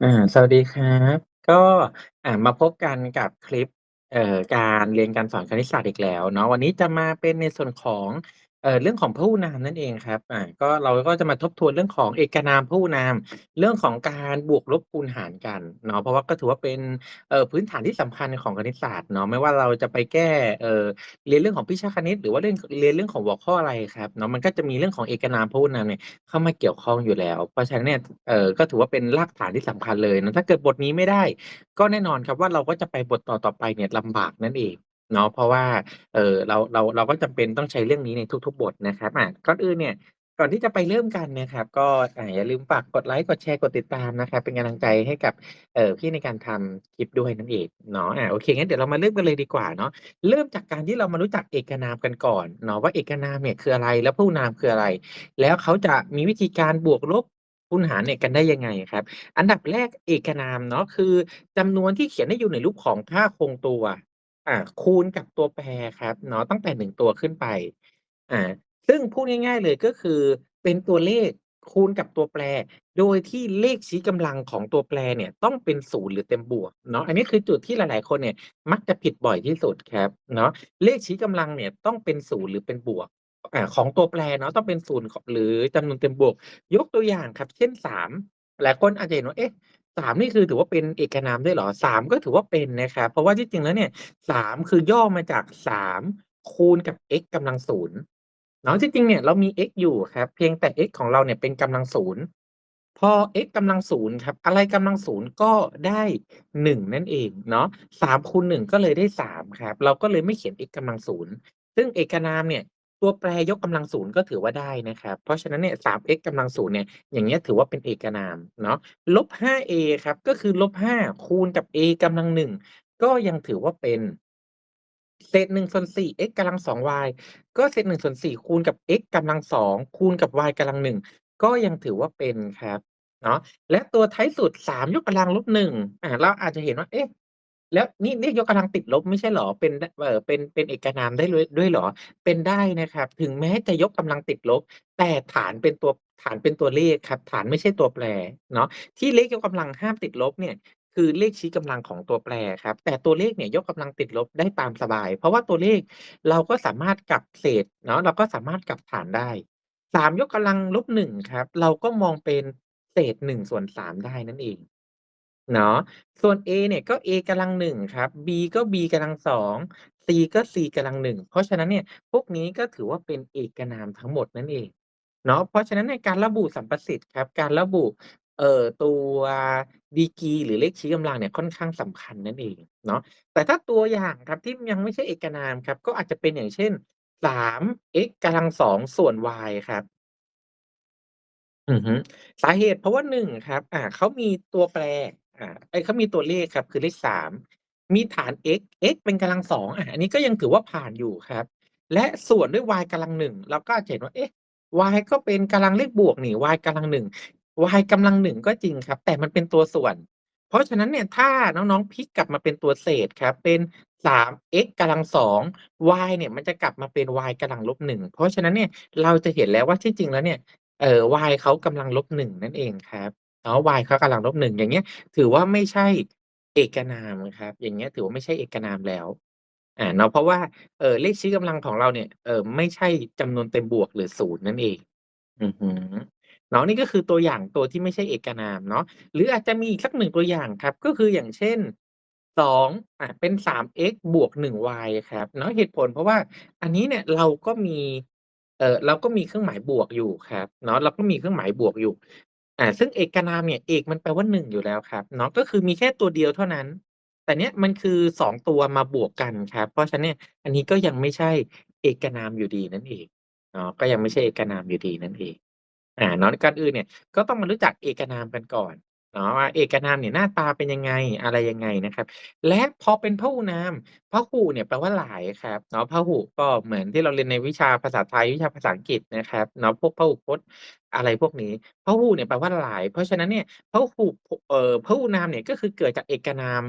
อ่าสวัสดีครับ ก็ อ่า มาพบกันกับคลิป เอ่อ การเรียนการสอนคณิตศาสตร์อีกแล้วเนาะ วันนี้จะมาเป็นในส่วนของ เอ่อ เรื่องของพหูนามนั่นเองครับ อ่า ก็เราก็จะมาทบทวนเรื่องของเอกนาม พหูนาม เรื่องของการบวกลบคูณหารกันเนาะ เพราะว่าก็ถือว่าเป็น เอ่อ พื้นฐานที่สำคัญของคณิตศาสตร์เนาะ ไม่ว่าเราจะไปแก้ เอ่อ เรียนเรื่องของวิชาคณิต หรือว่าเรื่องเรียนเรื่องของหัวข้ออะไรครับเนาะ มันก็จะมีเรื่องของเอกนาม พหูนามเนี่ยเข้ามาเกี่ยวข้องอยู่แล้ว เพราะฉะนั้นเนี่ย เอ่อ ก็ถือว่าเป็นรากฐานที่สำคัญเลยเนาะ ถ้าเกิดบทนี้ไม่ได้ ก็แน่นอนครับว่าเราก็จะไปบทต่อ ๆ ไปเนี่ยลำบากนั่นเอง เนาะ เพราะว่า เอ่อ เรา เรา เราก็จำเป็นต้องใช้เรื่องนี้ในทุก ๆ บทนะครับ อ่า ก่อนอื่นเนี่ย ก่อนที่จะไปเริ่มกันนะครับ ก็ อ่า อย่าลืมฝากกดไลก์กดแชร์ กดติดตามนะครับ เป็นกำลังใจให้กับ เอ่อ พี่ในการทำคลิปด้วยนั่นเองเนาะ อ่า โอเค งั้นเดี๋ยวเรามาเริ่มกันเลยดีกว่าเนาะ เริ่มจากการที่เรามารู้จักเอกนามกันก่อนเนาะว่า เอกนามเนี่ยคืออะไร แล้วพหูนามคืออะไร แล้วเขาจะมีวิธีการบวกลบคูณหารเนี่ยกันได้ยังไงครับ อันดับแรก เอกนามเนาะ คือจำนวนที่เขียนได้อยู่ในรูปของค่าคงตัว อ่า คูณกับตัวแปรครับเนาะ ตั้งแต่ 1 ตัวขึ้นไป อ่า ซึ่งพูดง่าย ๆ เลยก็คือเป็นตัวเลขคูณกับตัวแปร โดยที่เลขชี้กำลังของตัวแปรเนี่ยต้องเป็นศูนย์หรือเต็มบวกเนาะ อันนี้คือจุดที่หลาย ๆ คนเนี่ยมักจะผิดบ่อยที่สุดครับเนาะ เลขชี้กำลังเนี่ยต้องเป็นศูนย์หรือเป็นบวก อ่า ของตัวแปรเนาะต้องเป็นศูนย์หรือจำนวนเต็มบวก ยกตัวอย่างครับ เช่น 3 หลายคนอาจจะเห็นว่า เอ๊ะ 3นี่คือถือว่าเป็นเอกนามด้วยเหรอ3ก็ถือว่าเป็นนะครับเพราะว่าที่จริงแล้วเนี่ย3คือย่อมาจาก3คูณกับ x กำลังศูนย์เนาะที่จริงเนี่ยเรามี x อยู่ครับเพียงแต่ x ของเราเนี่ยเป็นกำลังศูนย์พอ x กำลังศูนย์ครับอะไรกำลังศูนย์ก็ได้1นั่นเองเนาะ3คูณ1ก็เลยได้3ครับเราก็เลยไม่เขียน x กำลังศูนย์ซึ่งเอกนามเนี่ย ตัวแปรยกกำลังศูนย์ก็ถือว่าได้นะครับ เพราะฉะนั้นเนี่ย 3x กำลังศูนย์เนี่ย อย่างเงี้ยถือว่าเป็นเอกนามเนาะลบ 5a ครับก็คือลบ5คูณกับ a กำลัง1ก็ยังถือว่าเป็นเศษ1ส่วน4 x กำลัง2 y ก็เศษ1ส่วน4คูณกับ x กำลัง2คูณกับ y กำลัง1ก็ยังถือว่าเป็นครับเนาะและตัวท้ายสุด3ยกกำลังลบ1อ่าเราอาจจะเห็นว่าเอ๊ะ แล้วนี่นี่ยกกำลังติดลบไม่ใช่เหรอ เป็น ด เอ่อ เป็น เป็นเอกนามได้เลยด้วยเหรอ เป็นได้นะครับ ถึงแม้จะยกกำลังติดลบ แต่ฐานเป็นตัว ฐานเป็นตัวเลขครับ ฐานไม่ใช่ตัวแปรเนาะ ที่เลขยกกำลังห้ามติดลบเนี่ย คือเลขชี้กำลังของตัวแปรครับ แต่ตัวเลขเนี่ยยกกำลังติดลบได้ตามสบาย เพราะว่าตัวเลขเราก็สามารถกลับเศษเนาะ เราก็สามารถกลับฐานได้ 3 ยกกำลังลบ1ครับ เราก็มองเป็นเศษ1ส่วน3ได้นั่นเอง เนาะ ส่วน A เนี่ยก็ A กำลัง 1 ครับ B ก็ B กำลัง 2 C ก็ C กำลัง 1 เพราะฉะนั้นเนี่ย พวกนี้ก็ถือว่าเป็นเอกนามทั้งหมดนั่นเอง เนาะ เพราะฉะนั้นในการระบุสัมประสิทธิ์ครับ การระบุ เอ่อ ตัวดีกรีหรือเลขชี้กำลังเนี่ยค่อนข้างสำคัญนั่นเอง เนาะ แต่ถ้าตัวอย่างครับที่ยังไม่ใช่เอกนามครับ ก็อาจจะเป็นอย่างเช่น 3x กำลัง 2 ส่วน y ครับ อือฮึ สาเหตุเพราะว่า 1 ครับ อ่า เขามีตัวแปร อ่าเอ๊ยเขามีตัวเลขครับ คือเลข3มีฐาน x x เป็นกำลัง2อาอันนี้ก็ยังถือว่าผ่านอยู่ครับ และส่วนด้วย y กำลัง1เราก็จะเห็นว่าเอ๊ะ y ก็เป็นกำลังเลขบวกนี่ y กำลัง1 y กำลัง1ก็จริงครับ แต่มันเป็นตัวส่วน เพราะฉะนั้นเนี่ยถ้าน้องๆพลิกกลับมาเป็นตัวเศษครับ เป็น 3x กำลัง2 y เนี่ยมันจะกลับมาเป็น y กำลังลบ1เพราะฉะนั้นเนี่ยเราจะเห็นแล้วว่าที่จริงแล้วเนี่ยเอ่อ y เขากำลังลบ1นั่นเองครับ เนาะ y เขากำลังลบ1อย่างเงี้ย ถือว่าไม่ใช่เอกนามครับ อย่างเงี้ยถือว่าไม่ใช่เอกนามแล้ว อ่า เนาะ เพราะว่า เอ่อ เลขชี้กำลังของเราเนี่ย เอ่อ ไม่ใช่จำนวนเต็มบวกหรือศูนย์นั่นเอง อือฮึ เนาะ นี่ก็คือตัวอย่างตัวที่ไม่ใช่เอกนามเนาะ หรืออาจจะมีอีกสัก 1 ตัวอย่างครับ ก็คืออย่างเช่น 2 อ่า เป็น 3x บวก 1y ครับ เนาะ เหตุผลเพราะว่าอันนี้เนี่ยเราก็มี เอ่อ เราก็มีเครื่องหมายบวกอยู่ครับ เนาะ เราก็มีเครื่องหมายบวกอยู่ อ่า ซึ่งเอกนามเนี่ย เอกมันแปลว่าหนึ่งอยู่แล้วครับเนาะ ก็คือมีแค่ตัวเดียวเท่านั้น แต่เนี้ยมันคือสองตัวมาบวกกันครับ เพราะฉะนั้นเนี่ย อันนี้ก็ยังไม่ใช่เอกนามอยู่ดีนั่นเองเนาะ ก็ยังไม่ใช่เอกนามอยู่ดีนั่นเอง อ่า เนาะ ก่อนอื่นเนี่ย ก็ต้องมารู้จักเอกนามกันก่อน เนาะว่าเอกนามเนี่ยหน้าตาเป็นยังไงอะไรยังไงนะครับ และพอเป็นพหูนามพหูเนี่ยแปลว่าหลายครับเนาะพหุก็เหมือนที่เราเรียนในวิชาภาษาไทยวิชาภาษาอังกฤษนะครับเนาะพวกพหูพจน์อะไรพวกนี้พหูเนี่ยแปลว่าหลาย เพราะฉะนั้นเนี่ยพหุพเอ่อพหูนามเนี่ยก็คือเกิดจากเอกนาม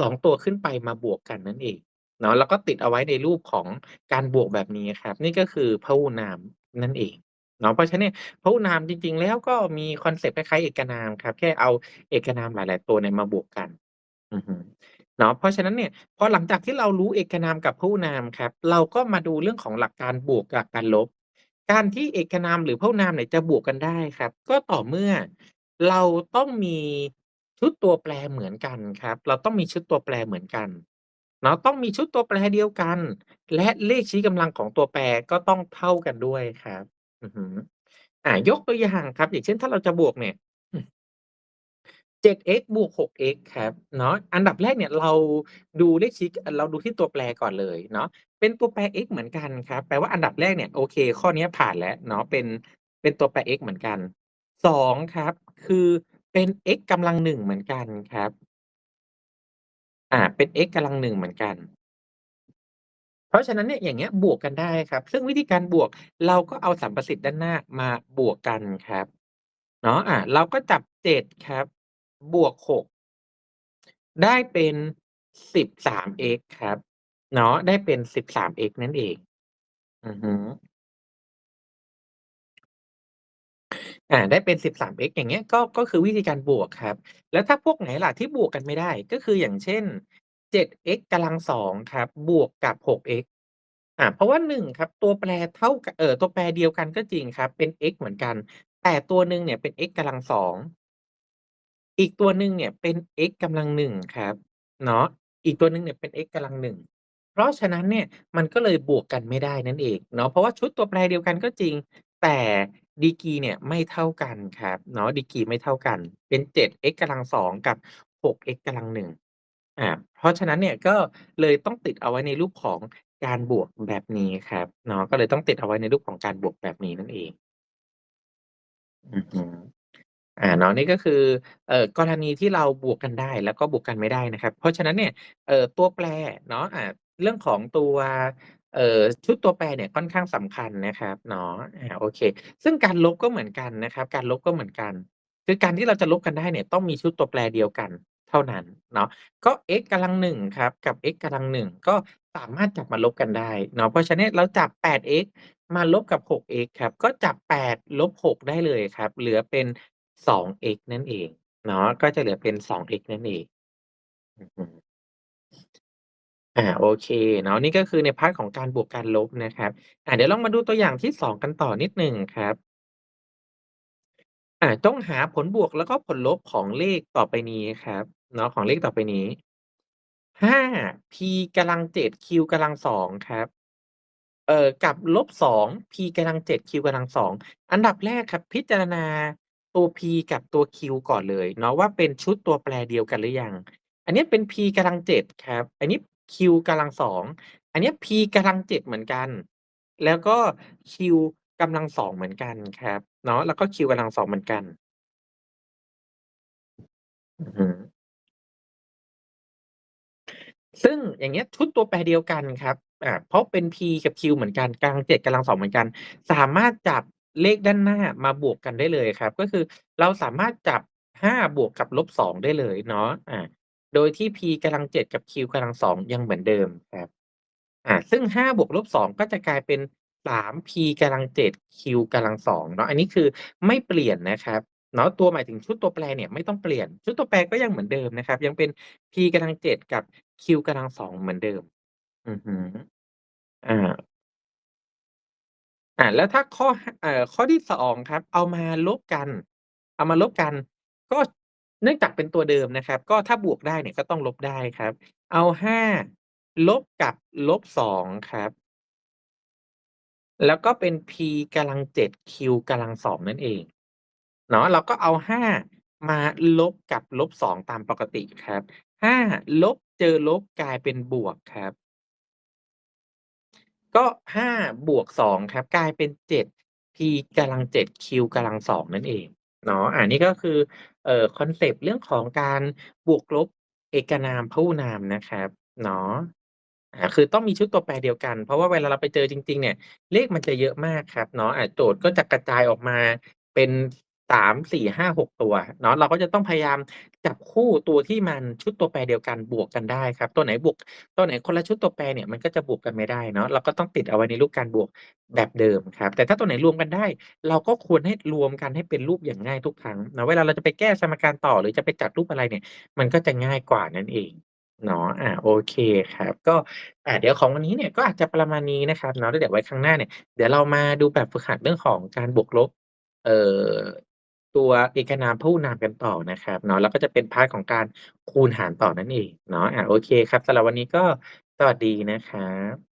2ตัวขึ้นไปมาบวกกันนั่นเองเนาะแล้วก็ติดเอาไว้ในรูปของการบวกแบบนี้ครับ นี่ก็คือพหูนามนั่นเอง เนาะ เพราะฉะนั้นเนี่ย พหุนามจริง ๆ แล้วก็มีคอนเซปต์คล้าย ๆ เอกนามครับ แค่เอาเอกนามหลาย ๆ ตัวเนี่ยมาบวกกัน อือฮึ เนาะ เพราะฉะนั้นเนี่ย พอหลังจากที่เรารู้เอกนามกับพหุนามครับ เราก็มาดูเรื่องของหลักการบวกกับการลบ การที่เอกนามหรือพหุนามเนี่ยจะบวกกันได้ครับ ก็ต่อเมื่อเราต้องมีชุดตัวแปรเหมือนกันครับ เราต้องมีชุดตัวแปรเหมือนกัน เนาะ ต้องมีชุดตัวแปรเดียวกัน และเลขชี้กำลังของตัวแปรก็ต้องเท่ากันด้วยครับ อือฮึ อ่า ยกตัวอย่างครับ อย่างเช่น ถ้าเราจะบวกเนี่ย อืม 7x บวก 6x ครับ เนาะ อันดับแรกเนี่ยเราดูเลขชี้เราดูที่ตัวแปรก่อนเลยเนาะ เป็นตัวแปร x เหมือนกันครับ แปลว่าอันดับแรกเนี่ย โอเค ข้อเนี้ยผ่านแล้วเนาะ เป็น เป็นตัวแปร x เหมือนกัน 2 ครับ คือเป็น x กำลัง 1 เหมือนกันครับ อ่า เป็น x กำลัง 1 เหมือนกัน เพราะฉะนั้นเนี่ยอย่างเงี้ยบวกกันได้ครับ ซึ่งวิธีการบวกเราก็เอาสัมประสิทธิ์ด้านหน้ามาบวกกันครับเนาะอ่าเราก็จับ7ครับ บวก6ได้เป็น 13x ครับเนาะได้เป็น 13x นั่นเองอือฮึอ่าได้เป็น 13x อย่างเงี้ยก็ก็คือวิธีการบวกครับ แล้วถ้าพวกไหนล่ะที่บวกกันไม่ได้ ก็คืออย่างเช่น 7x กำลัง2ครับ บวกกับ 6x อ่าเพราะว่า1ครับ ตัวแปรเท่ากเอ่อตัวแปรเดียวกันก็จริงครับ เป็น x เหมือนกัน แต่ตัวหนึ่งเนี่ยเป็น x กำลัง2อีกตัวหนึ่งเนี่ยเป็น x กำลัง1ครับเนาะอีกตัวหนึ่งเนี่ยเป็น x กำลัง1เพราะฉะนั้นเนี่ยมันก็เลยบวกกันไม่ได้นั่นเองเนาะเพราะว่าชุดตัวแปรเดียวกันก็จริง แต่ดีกีเนี่ยไม่เท่ากันครับเนาะดีกีไม่เท่ากัน เป็น 7x กำลัง2กับ 6x กำลัง1 อ่าเพราะฉะนั้นเนี่ย ก็เลยต้องติดเอาไว้ในรูปของการบวกแบบนี้ครับเนาะ ก็เลยต้องติดเอาไว้ในรูปของการบวกแบบนี้นั่นเอง อือฮึ อ่า เนาะ นี่ก็คือ เอ่อ กรณีที่เราบวกกันได้ แล้วก็บวกกันไม่ได้นะครับ เพราะฉะนั้นเนี่ย เอ่อ ตัวแปรเนาะ อ่า เรื่องของตัว เอ่อ ชุดตัวแปรเนี่ยค่อนข้างสำคัญนะครับเนาะ อา โอเค ซึ่งการลบก็เหมือนกันนะครับ การลบก็เหมือนกัน คือการที่เราจะลบกันได้เนี่ย ต้องมีชุดตัวแปรเดียวกัน เท่านั้นเนาะ ก็ x กำลัง 1 ครับ กับ x กำลัง 1 ก็สามารถจับมาลบกันได้เนาะ เพราะฉะนั้นเราจับ 8x มาลบกับ 6x ครับ ก็จับ 8 ลบ 6 ได้เลยครับ เหลือเป็น 2x นั่นเองเนาะ ก็จะเหลือเป็น 2x นั่นเอง อือฮึ อา โอเคเนาะ นี่ก็คือในพาร์ตของการบวกการลบนะครับ อ่า เดี๋ยวลองมาดูตัวอย่างที่ 2 กันต่อนิดหนึ่งครับ อ่า ต้องหาผลบวก แล้วก็ผลลบของเลขต่อไปนี้ครับ เนาะ ของเลขต่อไปนี้5 p กำลัง7 q กำลัง2ครับ เอ่อ กับลบ -2 p กำลัง7 q กำลัง2อันดับแรกครับ พิจารณาตัว p กับตัว q ก่อนเลย เนาะว่าเป็นชุดตัวแปรเดียวกันหรือยัง อันนี้เป็น p กำลัง7ครับ อันนี้ q กำลัง2อันนี้ p กำลัง7เหมือนกัน แล้วก็ q กำลัง2เหมือนกันครับ เนาะแล้วก็ q กำลัง2เหมือนกัน อือฮึ ซึ่งอย่างเงี้ย ชุดตัวแปรเดียวกันครับ อ่า เพราะเป็น p กับ q เหมือนกัน กำลัง 7 กำลัง 2 เหมือนกัน สามารถจับเลขด้านหน้ามาบวกกันได้เลยครับ ก็คือเราสามารถจับ 5 บวกกับ -2 ได้เลยเนาะ อ่า โดยที่ p กำลัง 7 กับ q กำลัง 2 ยังเหมือนเดิมครับ อ่า ซึ่ง 5 บวก -2 ก็จะกลายเป็น 3p กำลัง 7 q กำลัง2เนาะอันนี้คือไม่เปลี่ยนนะครับเนาะตัวหมายถึงชุดตัวแปรเนี่ยไม่ต้องเปลี่ยน ชุดตัวแปรก็ยังเหมือนเดิมนะครับ ยังเป็น p กำลัง 7 กับ q กำลัง 2 เหมือนเดิม อือฮึอ่าอ่าแล้วถ้าข้อเอ่อข้อที่2ครับ เอามาลบกัน เอามาลบกัน ก็เนื่องจากเป็นตัวเดิมนะครับ ก็ถ้าบวกได้เนี่ยก็ต้องลบได้ครับ เอา5ลบกับ -2 ครับ แล้วก็เป็น p กำลัง7 q กำลัง2นั่นเองเนาะเราก็เอา5มาลบกับลบ -2 ตามปกติครับ5ลบเจอลบกลายเป็นบวกครับ ก็5บวก2ครับ กลายเป็น7 p กำลัง7 q กำลัง2นั่นเองเนาะอานี่ก็คือเอ่อคอนเซปต์เรื่องของการบวกลบเอกนามพหุนามนะครับเนาะ อาคือต้องมีชุดตัวแปรเดียวกัน เพราะว่าเวลาเราไปเจอจริง ๆ เนี่ย เลขมันจะเยอะมากครับเนาะอาโจทย์ก็จะกระจายออกมาเป็น3 4 5 6ตัวเนาะเราก็จะต้องพยายามจับคู่ตัวที่มันชุดตัวแปรเดียวกันบวกกันได้ครับ ตัวไหนบวกตัวไหนคนละชุดตัวแปรเนี่ยมันก็จะบวกกันไม่ได้เนาะเราก็ต้องติดเอาไว้ในรูปการบวกแบบเดิมครับ แต่ถ้าตัวไหนรวมกันได้ เราก็ควรให้รวมกันให้เป็นรูปอย่างง่ายทุกครั้งเนาะเวลาเราจะไปแก้สมการต่อหรือจะไปจัดรูปอะไรเนี่ย มันก็จะง่ายกว่านั่นเอง เนาะ อา โอเคครับ ก็ อ่า เดี๋ยวของวันนี้เนี่ยก็อาจจะประมาณนี้นะครับเนาะ แล้วเดี๋ยวไว้ครั้งหน้าเนี่ย เดี๋ยวเรามาดูแบบฝึกหัดเรื่องของการบวกลบ เอ่อ ตัวเอกนาม พหูนามกันต่อนะครับเนาะ แล้วก็จะเป็นพาร์ตของการคูณหารต่อนั่นเองเนาะ อา โอเคครับ สำหรับวันนี้ก็สวัสดีนะครับ